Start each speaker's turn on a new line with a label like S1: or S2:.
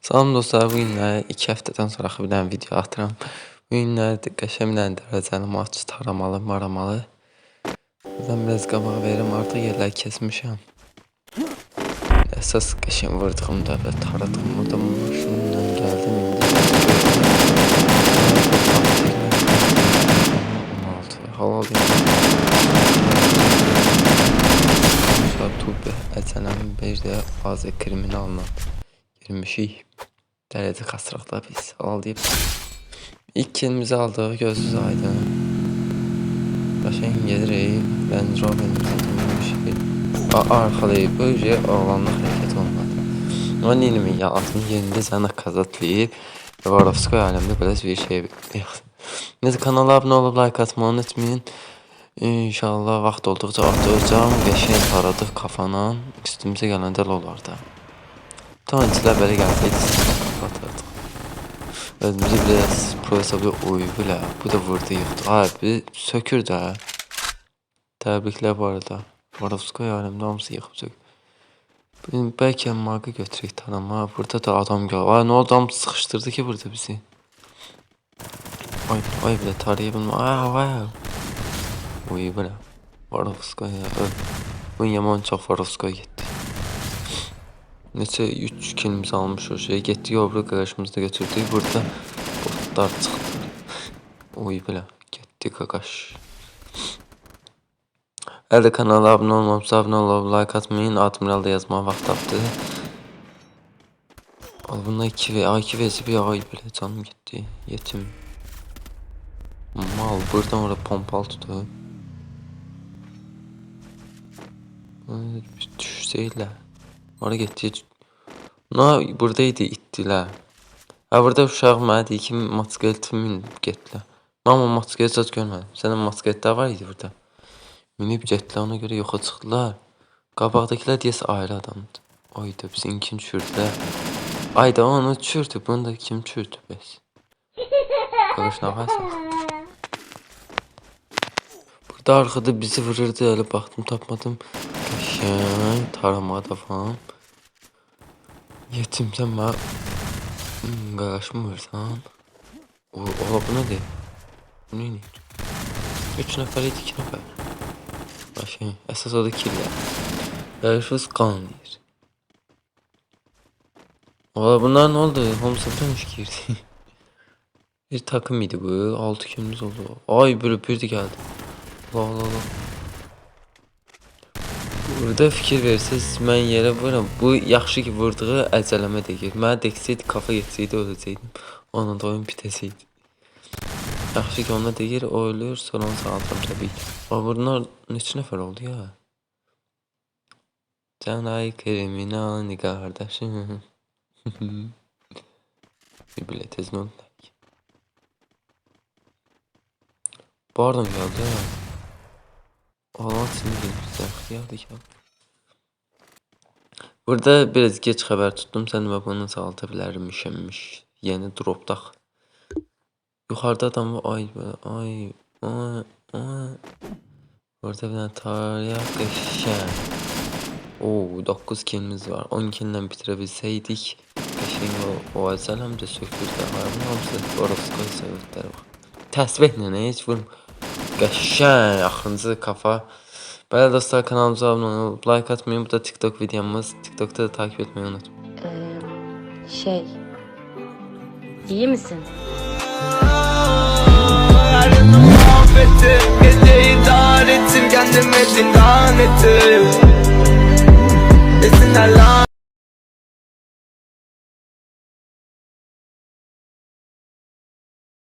S1: Salam dostlar, bu günlər 2 həftədən sonra axı bir dənə video atıram. Bu günlər qəşəng bir dənə dərəcəli maç taramalı, maramalı. Buradan biraz qabağa verim, artıq yerləri kesmişəm. Əsas qəşəng vurdığımda və taradığımda maşınla gəldim indi. 16 halal Tube əcələm bir də azı kriminalla girmişik. Kasırıq da biz. Halal deyib. İlk kilimizi aldıq, gözsüz aydın. Qəşəng gedirik. Range Rover'imizi dinləmişik. Arxalayıb, böyücə ağlanlıq hərəkət olmadı. Ama neyimi ya, atın yerində sənə kazatlayıb. Varovskoy aləmdə belə bir şey yox. Neyse kanala abunə olub like atmayı unutmayın. İnşallah vaxt olduqca atacağım. Qəşəng taradıq kafana. Üstümüzə gələndə olar da. Tanrıçılar belə gəlsəydi atardıq. Özümüzü biraz pro hesabı uyğuyla. Bu da vurdu yıxdı. Abi sökür də. Təbriklər bu arada. Varovskoy aləmdə hamısı yıxıb sökür. Benim bəlkə marka götürək tanıma. Burada da adam gəl. Ay oldu? Adam sıxışdırdı ki burada bizi. Ay, ay bir də taraya bilmə. Ay, ay. Uy belə. Varovskoy ya. Öl. Bu yaman çox Varovskoy getdi. Neçə 3 kilimiz almış o şey. Getdik o biri qarşımızda götürdük. Burada botlar çıxdı. Uy belə. Getdi qaqaş. Hələ də kanala abunə olmamışsa abunə olub like atmayın. Admiral da yazmağa vaxt tapdı. Al bunda 2 ve A2 vesi bir ay belə canım getdi. Yetim. Mal buradan oraya pompalı tutuyor. Ay, Düşseydiler. Oraya getdi. Na buradaydı itdilər. Ha burada uşaq mənə deyir ki, motosiklet min getdilər. Mən amma motosiklet zat görmədim. Sənin motosikletlər var idi burada. Minib getdilər, ona görə yoxa çıxdılar. Qabaqdakılar deyəsə ayrı adamdı. Oyda bizimkin düşürdülər. Ayda onu düşürdü, bunu da kim düşürdü bəs? Qaqaş nə varsa. Burada arkada bizi vururdu, elə baxdım tapmadım. Qəşəng taramada falan. Yetimsən mən. Hmm, qaqaşımı vursan. O, ola bu nədir? Bu neyini? Üç nəfər idi, iki nəfər. Qəşəng, əsas odur killər. Yarışımız qan deyir. Valla bunlar ne oldu? Hamısı dönüş girdi. bir takım idi bu. Altı kimimiz oldu. Ay böyle bir de geldi. La la la. Burada fikir versəz, mən yerə vururam. Bu yaxşı ki, vurduğu əcələmə deyil. Mənə deksəydi, kafa yetsəydi, öləcəkdim. Onun da oyun bitəsiydi. Yaxşı ki, ona deyir, o ölür, sonra onu sağaltıram təbii ki. Ama bunlar neçə nəfər oldu ya? Can ay kriminal ni qardaşım. Bir bilet tezin oldu. Pardon geldi. Gelmişler. Geldik ya. Burada biraz geç haber tuttum. Sen ve bunu sağaltabilirmişmiş. Yeni droptak. Yukarıda adam var. Ay. Ay. Ay. Ay. Orada bir tane tarihe geçen. Oo 9 kilimiz var. 10 kilden bitirebilseydik. Qəşəng o, o əzəl həm də sökürdü. Harbi hamısı Borovskoy səbəbləri var. Təsbihlə nə heç vurm. Qəşəng axırıncı kafa. Belə dostlar kanalımıza abunə olub like atmayın. Bu da TikTok videomuz. TikTok'ta da takip etmeyi unutmayın.
S2: Ee, şey. İyi misin?
S3: Yarını mahvettim Geceyi dar ettim Kendime zindan ettim